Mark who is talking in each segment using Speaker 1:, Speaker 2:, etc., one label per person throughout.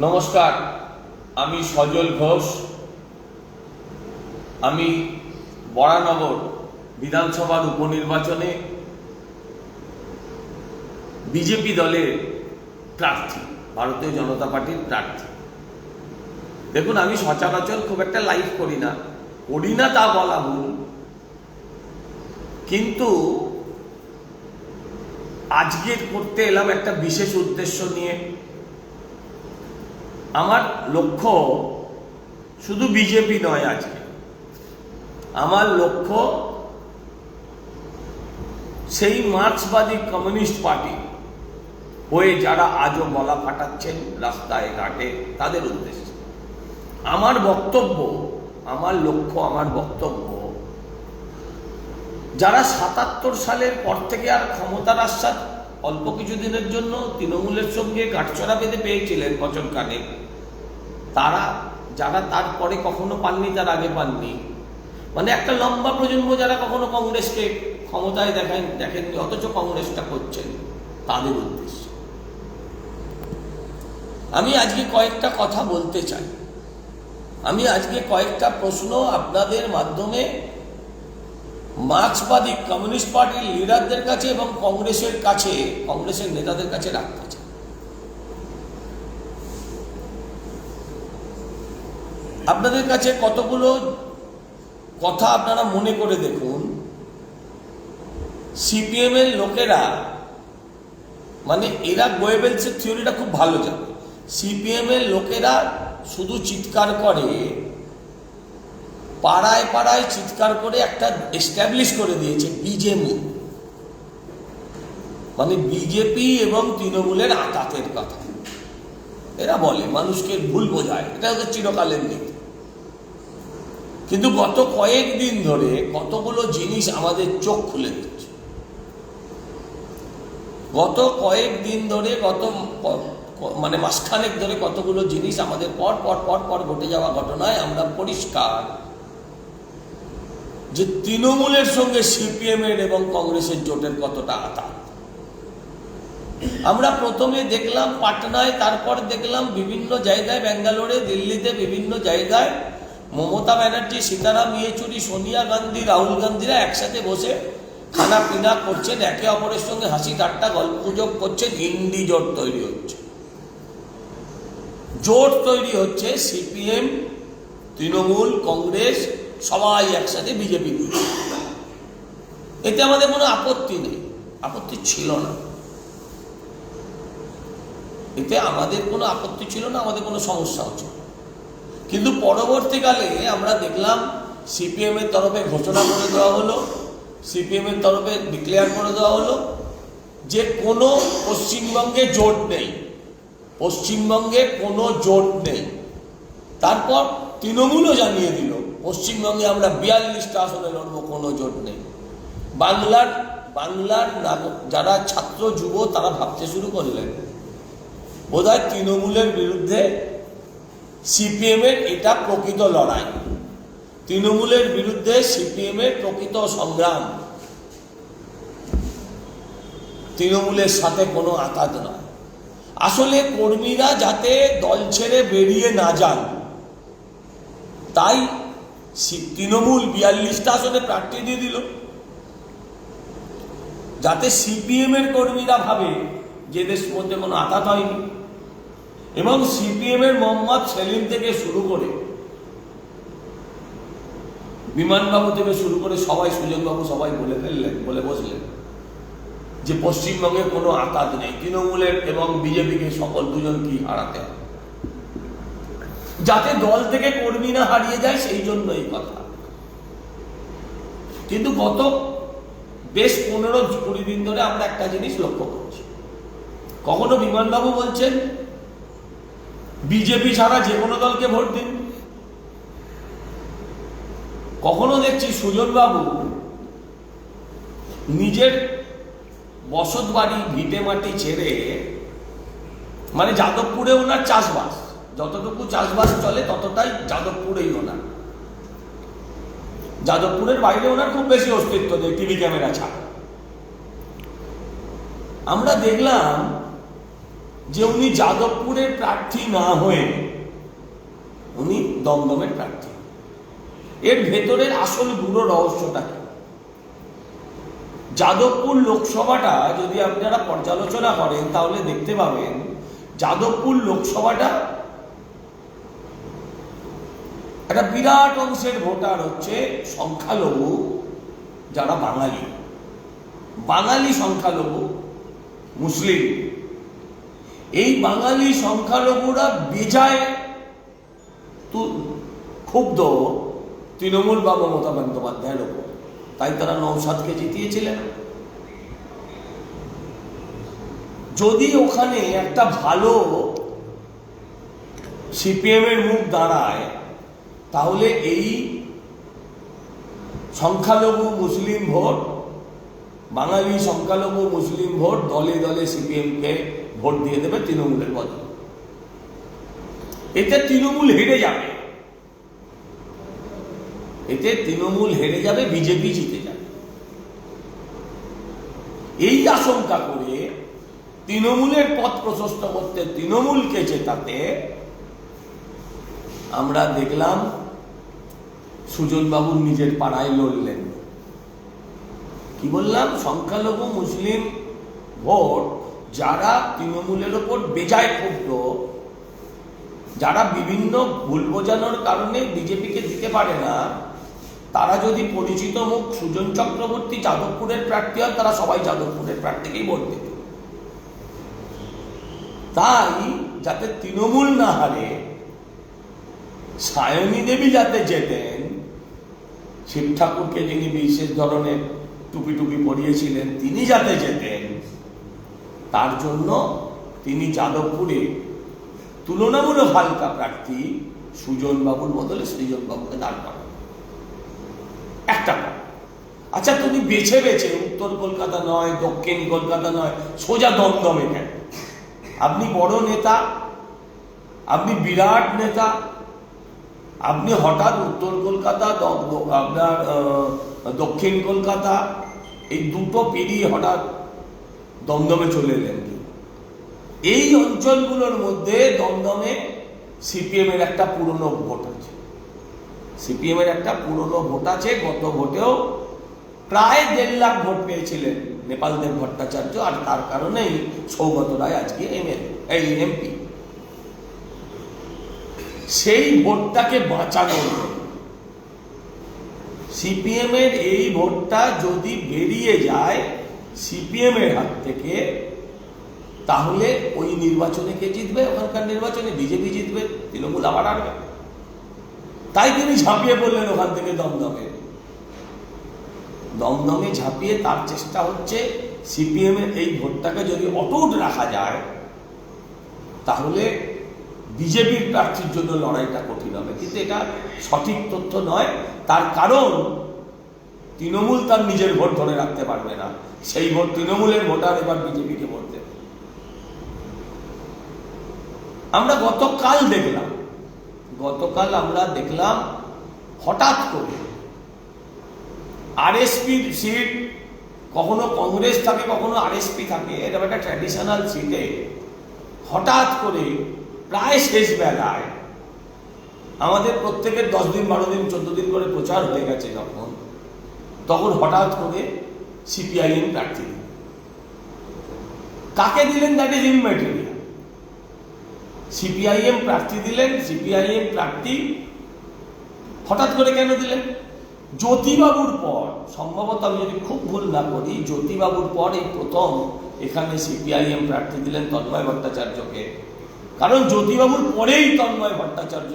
Speaker 1: নমস্কার, আমি সজল ঘোষ। আমি বরানগর বিধানসভার উপনির্বাচনে বিজেপি দলের প্রার্থী, ভারতীয় জনতা পার্টির প্রার্থী। দেখুন, আমি সচরাচর খুব একটা লাইভ করি না। করি না তা বলা ভুল। কিন্তু আজকে করতে এলাম একটা বিশেষ উদ্দেশ্য নিয়ে। আমার লক্ষ্য শুধু বিজেপি নয় আজকে। আমার লক্ষ্য সেই মার্ক্সবাদী কমিউনিস্ট পার্টি হয়ে যারা আজও বলা ফাটাচ্ছেন রাস্তায়, ঘাটে, তাদের উদ্দেশ্যে। আমার বক্তব্য, আমার লক্ষ্য, আমার বক্তব্য যারা সাতাত্তর সালের পর থেকে আর ক্ষমতার আশ্বাদ অল্প কিছুদিনের জন্য তৃণমূলের সঙ্গে গাঁটছড়া বেঁধে পেয়েছিলেন বচন কানে, তারা যারা তারপরে কখনো পাননি, তার আগে পাননি। মানে একটা লম্বা প্রজন্ম যারা কখনো কংগ্রেসকে ক্ষমতায় দেখেন, দেখেননি, অথচ কংগ্রেসটা করছেন, তাদের উদ্দেশ্যে। আমি আজকে কয়েকটা কথা বলতে চাই। আমি আজকে কয়েকটা প্রশ্ন আপনাদের মাধ্যমে মার্ক্সবাদী কমিউনিস্ট পার্টির লিডারদের কাছে এবং কংগ্রেসের কাছে, কংগ্রেসের নেতাদের কাছে রাখতে চাই আপনাদের কাছে কতগুলো কথা আপনারা মনে করে দেখুন? সিপিএম এর লোকেরা মানে এরা গোয়েবেলসের থিওরিটা খুব ভালো জানে। সিপিএম এর লোকেরা শুধু চিৎকার করে পাড়ায় পাড়ায় চিৎকার করে একটা এস্টাবলিশ করে দিয়েছে বিজেপি মানে বিজেপি এবং তৃণমূলের আতাতের কথা। এরা বলে, মানুষকে ভুল বোঝায়। এটা হচ্ছে চিরকালের নীতি। কিন্তু গত কয়েকদিন ধরে কতগুলো জিনিস আমাদের চোখ খুলে দিচ্ছে। গত কয়েকদিন ধরে গত মানে মাসখানেক ধরে কতগুলো জিনিস আমাদের পর পর পর পর ঘটে যাওয়া ঘটনায় আমরা পরিষ্কার যে তৃণমূলের সঙ্গে সিপিএম এর এবং কংগ্রেসের জোটের কতটা আঘাত? আমরা প্রথমে দেখলাম পাটনায়, তারপর দেখলাম বিভিন্ন জায়গায়, ব্যাঙ্গালোরে, দিল্লিতে বিভিন্ন জায়গায় মমতা ব্যানার্জি, সীতারাম, ইয়েচুরি, সোনিয়া গান্ধী, রাহুল গান্ধীরা একসাথে বসে খানা পিনা করছেন, একে অপরের সঙ্গে হাসি ঠাট্টা, গল্প গুজব করছেন, হিন্দি জোট তৈরি হচ্ছে। জোট তৈরি হচ্ছে সিপিএম, তৃণমূল, কংগ্রেস সবাই একসাথে বিজেপি এতে আমাদের কোনো আপত্তি নেই। আপত্তি ছিল না। এতে আমাদের কোনো আপত্তি ছিল না, আমাদের কোনো সমস্যা না। কিন্তু পরবর্তীকালে আমরা দেখলাম, সিপিএম এর তরফে ঘোষণা করে দেওয়া হলো, সিপিএম এর তরফে ডিক্লেয়ার করে দেওয়া হলো যে কোনো পশ্চিমবঙ্গে জোট নেই। পশ্চিমবঙ্গে কোনো জোট নেই। তারপর তৃণমূলও জানিয়ে দিল পশ্চিমবঙ্গে আমরা বিয়াল্লিশটা আসনে লড়বো, কোনো জোট নেই। বাংলার বাংলার যারা ছাত্র যুব, তারা ভাবতে শুরু করলেন। বোধহয় তৃণমূলের বিরুদ্ধে সিপিএম এর এটা প্রকৃত লড়াই। তৃণমূলের বিরুদ্ধে সিপিএম এর প্রকৃত সংগ্রাম। তৃণমূলের সাথে কোনো আঘাত নয়। আসলে কর্মীরা যাতে দল ছেড়ে বেরিয়ে না যান, তাই তৃণমূল বিয়াল্লিশটা আসনে প্রার্থী দিয়ে দিল। যাতে সিপিএম এর কর্মীরা ভাবে যে দেশ মধ্যে কোনো আঘাত হয়নি। এবং সিপিএম এর মোহাম্মদ সেলিম থেকে শুরু করে বিমানবাবু থেকে শুরু করে সবাই সুযোগবাবু সবাই বলে ফেললেন, বলে বসলেন যে পশ্চিমবঙ্গে কোনো আঘাত নেই। তৃণমূলের এবং বিজেপিকে সকল দুজন কি হারাতে হবে? যাতে দল থেকে কর্মী না হারিয়ে যায়, সেই জন্য এই কথা। কিন্তু গত বেশ পনেরো কুড়ি দিন ধরে আমরা একটা জিনিস লক্ষ্য করছি। কখনো বিমানবাবু বলছেন, বিজেপি ছাড়া যে কোনো দলকে ভোট দিন। কখনো দেখছি সুজনবাবু নিজের বসত বাড়ি ভিটে মাটি ছেড়ে মানে যাদবপুরে ওনার চাষবাস। যতটুকু চাষবাস চলে, ততটাই যাদবপুরেই ওনার। যাদবপুরের বাইরে ওনার খুব বেশি অস্তিত্ব নেই টিভি ক্যামেরা ছাড়া। আমরা দেখলাম যে উনি যাদবপুরের প্রার্থী না হয়ে উনি দমদমের প্রার্থী। এর ভেতরের আসল গুঁড়ো রহস্যটা কি? যাদবপুর লোকসভাটা যদি আপনারা পর্যালোচনা করেন, তাহলে দেখতে পাবেন যাদবপুর লোকসভাটা একটা বিরাট অংশের ভোটার হচ্ছে সংখ্যালঘু যারা বাঙালি। বাঙালি সংখ্যালঘু, মুসলিম। এই বাঙালি সংখ্যালঘুরা বেজায় ক্ষুব্ধ তৃণমূল বা মমতা বন্দ্যোপাধ্যায়ের ওপর। তাই তারা নৌসাদকে জিতিয়েছিলেন। যদি ওখানে একটা ভালো সিপিএম এর মুখ দাঁড়ায় তাহলে এই সংখ্যালঘু মুসলিম ভোট, বাঙালি সংখ্যালঘু মুসলিম ভোট দলে দলে সিপিএমকে ভোট দিয়ে দেবে তৃণমূলের বদলে। এতে তৃণমূল হেরে যাবে। এতে তৃণমূল হেরে যাবে, বিজেপি জিতে যাবে। এই আশঙ্কা করে তৃণমূলের পথ প্রশস্ত করতে তৃণমূলকে জেতাতে আমরা দেখলাম সুজনবাবু নিজের পাড়ায় লড়লেন। কি বললাম? সংখ্যালঘু মুসলিম ভোট যারা তৃণমূলের ওপর বেজায় ক্ষুব্ধ, যারা বিভিন্ন ভুল বোঝানোর কারণে বিজেপিকে দিতে পারে না, তারা যদি পরিচিত মুখ সুজন চক্রবর্তী যাদবপুরের প্রার্থী হয়, তারা সবাই যাদবপুরের প্রার্থীকেই ভোট দেবে। তাই যাতে তৃণমূল না হারে, সায়নী দেবী যাতে যেতেন শিব ঠাকুরকে যিনি বিশেষ ধরনের টুপি টুপি পরিয়েছিলেন, তিনি যাতে যেতেন, তার জন্য তিনি যাদবপুরে তুলনামূলক হালকা প্রার্থী সুজন বাবুর বদলে সৃজন বাবুকে দাঁড় করান একটা। আচ্ছা তুমি বেছে বেছে উত্তর কলকাতা নয়, দক্ষিণ কলকাতা নয়, সোজা দমদমে কেন আপনি বড় নেতা, আপনি বিরাট নেতা আপনি হঠাৎ উত্তর কলকাতা আপনার দক্ষিণ কলকাতা, এই দুটো পেরিয়ে হঠাৎ দমদমে চলে এলেন? এই অঞ্চলগুলোর মধ্যে দমদমে সিপিএম এর একটা পুরনো ভোট আছে সিপিএম এর একটা পুরনো ভোট আছে, গত ভোটেও প্রায় দেড় লাখ ভোট পেয়েছিলেন নেপালদেব ভট্টাচার্য, আর তার কারণেই সৌগত রায় আজকে এমএলএ এই এমপি সেই ভোটটাকে বাঁচানোর সিপিএম এর এই ভোটটা যদি বেরিয়ে যায় সিপিএম এর হাত থেকে, তাহলে ওই নির্বাচনে কে জিতবে? ওখানকার নির্বাচনে বিজেপি জিতবে, তৃণমূল আবার আসবে তাই তিনি ঝাঁপিয়ে পড়লেন ওখান থেকে দমদমে। দমদমে ঝাঁপিয়ে তার চেষ্টা হচ্ছে সিপিএম এর এই ভোটটাকে যদি অটুট রাখা যায়, তাহলে বিজেপির প্রার্থীর জন্য লড়াইটা কঠিন হবে। কিন্তু এটা সঠিক তথ্য নয়। তার কারণ, তৃণমূল তার নিজের ভোট ধরে রাখতে পারবে না। সেই ভোট তৃণমূলের ভোটার এবার বিজেপিকে ভোট দেবে। আমরা গতকাল দেখলাম, গতকাল আমরা দেখলাম হঠাৎ করে আরএসপির সিট, কখনো কংগ্রেস থাকে, কখনো আরএসপি থাকে এটা একটা ট্র্যাডিশনাল সিটে হঠাৎ করে প্রায় শেষ বেলায় আমাদের প্রত্যেকের দশ দিন, বারো দিন, চোদ্দ দিন করে প্রচার হয়ে গেছে যখন, তখন হঠাৎ করে সিপিআইএম প্রার্থী দিল। কাকে দিলেন? দ্যাট ইজ ইনমেটেরিয়াল সিপিআইএম প্রার্থী দিলেন সিপিআইএম প্রার্থী হঠাৎ করে কেন দিলেন? জ্যোতিবাবুর পর, সম্ভবত আমি যদি খুব ভুল না করি, জ্যোতিবাবুর পর এই প্রথম এখানে সিপিআইএম প্রার্থী দিলেন তন্ময় ভট্টাচার্যকে। কারণ জ্যোতিবাবুর পরেই তন্ময় ভট্টাচার্য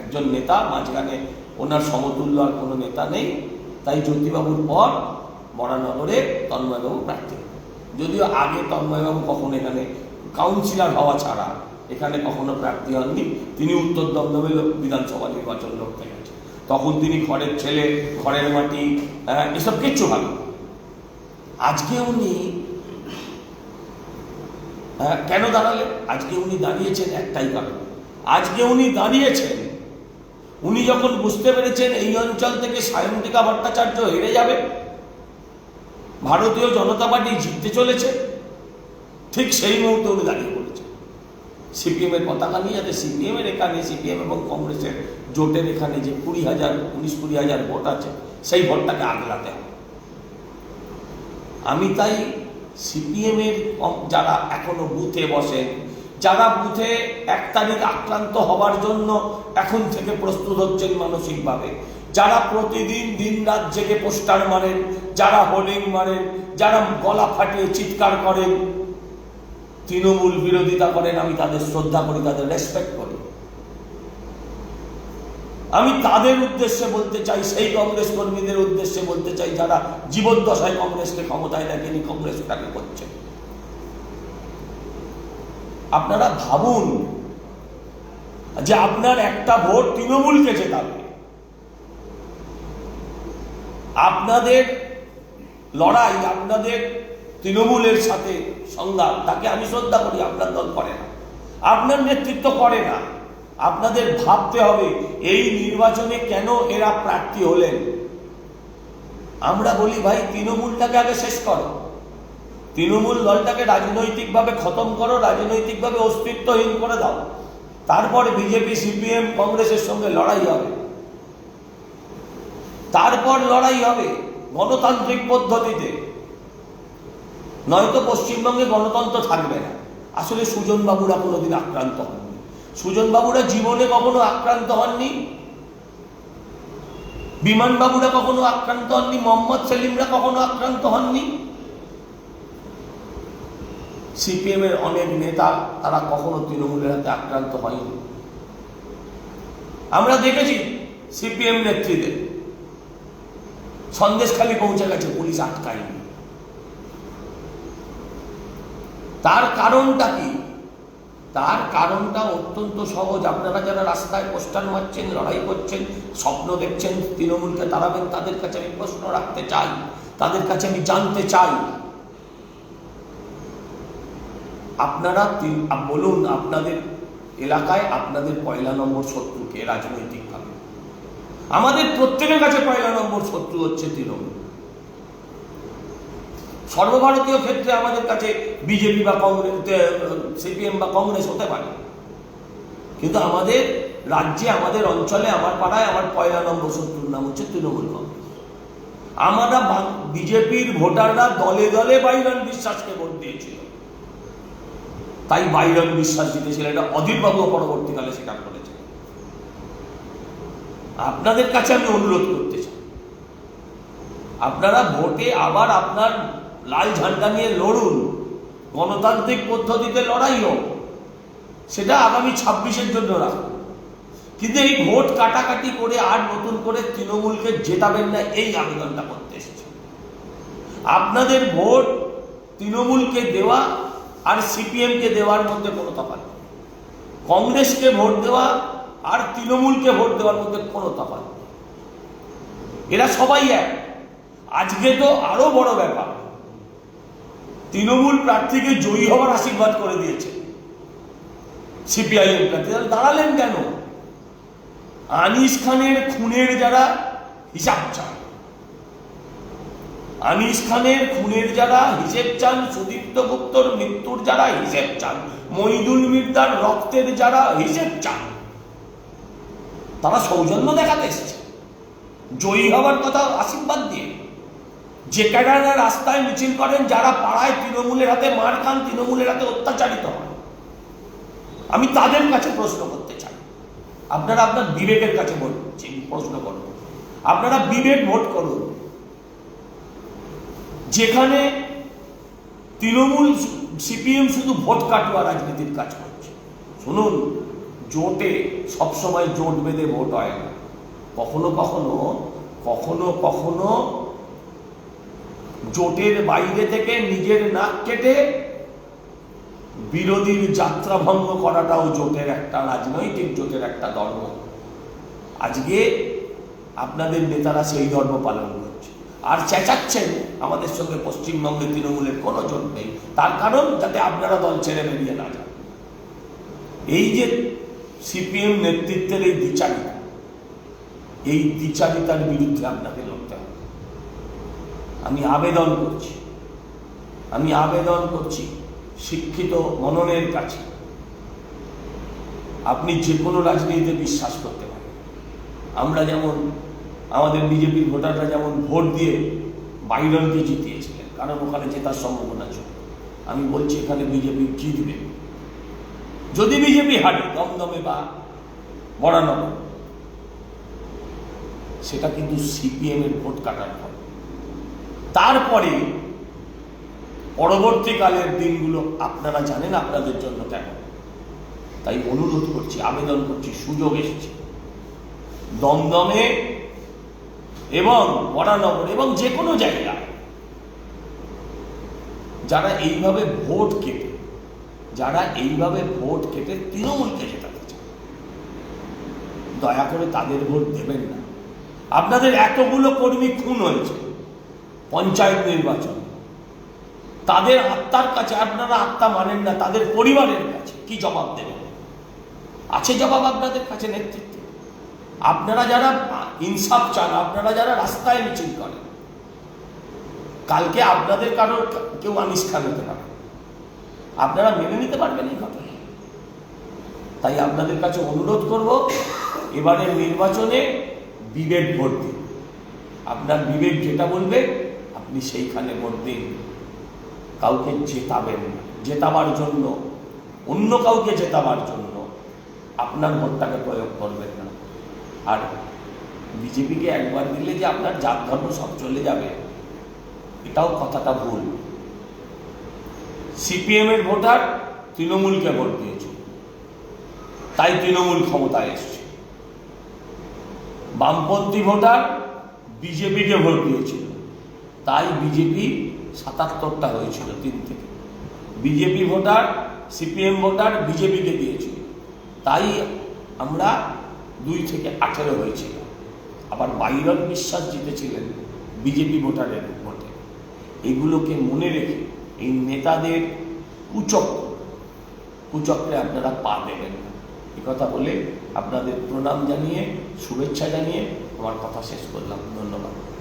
Speaker 1: একজন নেতা মাঝখানে ওনার সমতুল্য আর কোনো নেতা নেই। তাই জ্যোতিবাবুর পর বরানগরে তন্ময়বাবু প্রার্থী। যদিও আগে তন্ময়বাবু কখনো এখানে কাউন্সিলর হওয়া ছাড়া এখানে কখনো প্রার্থী হননি। তিনি উত্তর দমদমে বিধানসভা নির্বাচন লড়তে গেছেন। তখন তিনি ঘরের ছেলে ঘরের মাটি হ্যাঁ, এসব কিচ্ছু ভালো আজকে উনি কেন দাঁড়ালেন? আজকে উনি দাঁড়িয়েছেন একটাই কারণ। আজকে উনি দাঁড়িয়েছেন, উনি যখন বুঝতে পেরেছেন এই অঞ্চল থেকে সায়ন্তিকা ভট্টাচার্য হেরে যাবে, ভারতীয় জনতা পার্টি জিততে চলেছে, ঠিক সেই মুহূর্তে উনি দাঁড়িয়ে পড়েছেন। সিপিএম এর পতাকা নিয়ে যাতে সিপিএম এর এখানে, সিপিএম এবং কংগ্রেসের জোটের এখানে যে কুড়ি হাজার, উনিশ কুড়ি হাজার ভোট আছে, সেই ভোটটাকে আগলাতে আমি তাই সিপিএম এর কম- যারা এখনও বুথে বসেন যারা বুথে এক তারিখ আক্রান্ত হবার জন্য এখন থেকে প্রস্তুত হচ্ছেন মানসিকভাবে। যারা প্রতিদিন দিন রাত জেগে পোস্টার মারেন, যারা হোর্ডিং মারেন, যারা গলা ফাটিয়ে চিৎকার করেন, তৃণমূল বিরোধিতা করেন, আমি তাদের শ্রদ্ধা করি, তাদের রেসপেক্ট করি। আমি তাদের উদ্দেশ্যে বলতে চাই, সেই কংগ্রেস কর্মীদের উদ্দেশ্যে বলতে চাই, যারা জীবদ্দশায় কংগ্রেসকে ক্ষমতায় দেখেনি কংগ্রেসটাকে করছে। আপনারা ভাবুন যে আপনার একটা ভোট তৃণমূলকে জেতাবে আপনাদের লড়াই, আপনাদের তৃণমূলের সাথে সংগ্রাম তাকে আমি শ্রদ্ধা করি, আপনার দল করে না। আপনার নেতৃত্ব করে না। আপনাদের ভাবতে হবে, এই নির্বাচনে কেন এরা প্রার্থী হলেন? আমরা বলি, ভাই, তৃণমূলটাকে আগে শেষ করো। তৃণমূল দলটাকে রাজনৈতিকভাবে খতম করো, রাজনৈতিকভাবে অস্তিত্বহীন করে দাও। তারপর বিজেপি, সিপিএম, কংগ্রেসের সঙ্গে লড়াই হবে। তারপর লড়াই হবে গণতান্ত্রিক পদ্ধতিতে। নয়তো পশ্চিমবঙ্গে গণতন্ত্র থাকবে না। আসলে সুজনবাবুরা কোনোদিন আক্রান্ত হননি সুজন বাবুরা জীবনে কখনো আক্রান্ত হননি? বিমান বাবুরা কখনো আক্রান্ত হননি? মোহাম্মদ সেলিমরা কখনো আক্রান্ত হননি? সিপিএম এর অনেক নেতা, তারা কখনো তৃণমূলের হাতে আক্রান্ত হয়নি। আমরা দেখেছি সিপিএম নেত্রীদের। সন্দেশখালি পৌঁছে গেছে, পুলিশ আটকায়নি। তার কারণটা কি? তার কারণটা অত্যন্ত সহজ। আপনারা যারা রাস্তায় পোস্টার মারছেন, লড়াই করছেন, স্বপ্ন দেখছেন, তৃণমূলকে তাড়াবেন, তাদের কাছে আমি প্রশ্ন রাখতে চাই। তাদের কাছে আমি জানতে চাই। আপনারা বলুন, আপনাদের এলাকায় আপনাদের পয়লা নম্বর শত্রুকে রাজনৈতিকভাবে? আমাদের প্রত্যেকের কাছে পয়লা নম্বর শত্রু হচ্ছে তৃণমূল। সর্বভারতীয় ক্ষেত্রে আমাদের কাছে বিজেপি বা কংগ্রেস সিপিএম বা কংগ্রেস হতে পারে। কিন্তু আমাদের রাজ্যে, আমাদের অঞ্চলে, আমার পাড়ায়, আমার পয়লা নম্বর শত্রুর নাম হচ্ছে তৃণমূল কংগ্রেস। আমরা বিজেপির ভোটাররা দলে দলে বাইরন বিশ্বাসকে ভোট দিয়েছিল। তাই বাইরন বিশ্বাস জিতেছিল, এটা অধীরবাবু পরবর্তীকালে স্বীকার করেছে আপনাদের কাছে আমি অনুরোধ করতে চাই। আপনারা ভোটে আবার আপনার লাল ঝান্ডা নিয়ে লড়ুন। গণতান্ত্রিক পদ্ধতিতে লড়াই হোক। সেটা আগামী ছাব্বিশের জন্য রাখুন। কিন্তু এই ভোট কাটাকাটি করে আর নতুন করে তৃণমূলকে জেতাবেন না, এই আবেদনটা করতে এসেছে। আপনাদের ভোট তৃণমূলকে দেওয়া আর সিপিএমকে দেওয়ার মধ্যে কোনো তফাৎ নেই। কংগ্রেসকে ভোট দেওয়া আর তৃণমূলকে ভোট দেওয়ার মধ্যে কোনো তফাৎ নেই। এরা সবাই এক। আজকে তো আরও বড় ব্যাপার। তৃণমূল প্রার্থীকে জয়ী হওয়ার আশীর্বাদ করে দিয়েছে সিপিআইএম প্রার্থী। দাঁড়ালেন কেন? আনিস খানের খুনের যারা হিসাব চান। আনিস খানের খুনের যারা হিসেব চান, সুদীপ্ত গুপ্তর মৃত্যুর যারা হিসেব চান, মইদুল মির্দার রক্তের যারা হিসেব চান, তারা সৌজন্য দেখাতে এসেছে। জয়ী হওয়ার কথা আশীর্বাদ দিয়ে। যে ক্যাডাররা রাস্তায় মিছিল করেন, যারা পাড়ায় তৃণমূলের হাতে মার খান, তৃণমূলের হাতে অত্যাচারিত হন। আমি তাদের কাছে প্রশ্ন করতে চাই। আপনারা আপনার বিবেকের কাছে প্রশ্ন করুন। আপনারা বিবেক ভোট করুন। যেখানে তৃণমূল সিপিএম শুধু ভোট কাটুয়া রাজনীতির কাজ করছে। শুনুন, জোটে সবসময় জোট বেঁধে ভোট হয় কখনো কখনো কখনো কখনো জোটের বাইরে থেকে নিজের নাক কেটে বিরোধীর যাত্রা ভঙ্গ করাটাও জোটের একটা রাজনৈতিক জোটের একটা ধর্ম। আজকে আপনাদের নেতারা সেই ধর্ম পালন করছে। আর চেঁচাচ্ছেন আমাদের সঙ্গে পশ্চিমবঙ্গে তৃণমূলের কোনো জোট নেই। তার কারণ যাতে আপনারা দল ছেড়ে বেরিয়ে না যান। এই যে সিপিএম নেতৃত্বের এই দ্বিচারিতা, এই দ্বিচারিতার বিরুদ্ধে আপনাকে লড়তে হবে। আমি আবেদন করছি। আমি আবেদন করছি শিক্ষিত মননের কাছে। আপনি যে কোনো রাজনীতিতে বিশ্বাস করতে পারেন। আমরা যেমন, আমাদের বিজেপির ভোটাররা যেমন ভোট দিয়ে বাইরনকে জিতিয়েছিলেন, কারণ ওখানে জেতার সম্ভাবনা ছিল। আমি বলছি এখানে বিজেপি জিতবে। যদি বিজেপি হারে, দমদমে বা বরানগর, সেটা কিন্তু সিপিএম এর ভোট কাটার পর তারপরে পরবর্তীকালের দিনগুলো আপনারা জানেন আপনাদের জন্য কেমন। তাই অনুরোধ করছি, আবেদন করছি, সুযোগ এসেছে। দমদমে এবং বরানগর এবং যে কোনো জায়গা, যারা এইভাবে ভোট কেটে, যারা এইভাবে ভোট কেটে তৃণমূলকে চায়, দয়া করে তাদের ভোট দেবেন না। আপনাদের এতগুলো কর্মী খুন হয়েছে পঞ্চায়েত নির্বাচন। তাদের আত্মার কাছে আপনারা আত্মা মানেন না, তাদের পরিবারের কাছে। কি জবাব দেবেন? আছে জবাব আপনাদের কাছে নেতৃত্বে। আপনারা যারা ইনসাফ চান, আপনারা যারা রাস্তায় মিছিল করেন, কালকে আপনাদের কারোর কেউ আনিস খান হতে পারে। আপনারা মেনে নিতে পারবেন এই কথা। তাই আপনাদের কাছে অনুরোধ করব, এবারের নির্বাচনে বিবেক ভোট দিন। আপনার বিবেক যেটা বলবে আপনি সেইখানে ভোট দিন কাউকে জেতাবেন জেতাবার জন্য, অন্য কাউকে জেতাবার জন্য আপনার ভোটটাকে প্রয়োগ করবেন না। আর বিজেপিকে একবার দিলে যে আপনার জাত ধর্ম সব চলে যাবে, এটাও কথাটা ভুল। সিপিএম এর ভোটার তৃণমূলকে ভোট দিয়েছে। তাই তৃণমূল ক্ষমতায় এসছে। বামপন্থী ভোটার বিজেপিকে ভোট দিয়েছিল। তাই বিজেপি সাতাত্তরটা হয়েছিল তিন থেকে। বিজেপি ভোটার, সিপিএম ভোটার বিজেপিকে দিয়েছিল। তাই আমরা দুই থেকে আঠেরো হয়েছিল। আবার বাইরন বিশ্বাস জিতেছিলেন বিজেপি ভোটারের ভোটে। এগুলোকে মনে রেখে এই নেতাদের কুচক্র কুচক্রে আপনারা পা দেবেন এ কথা বলে আপনাদের প্রণাম জানিয়ে, শুভেচ্ছা জানিয়ে আমার কথা শেষ করলাম। ধন্যবাদ।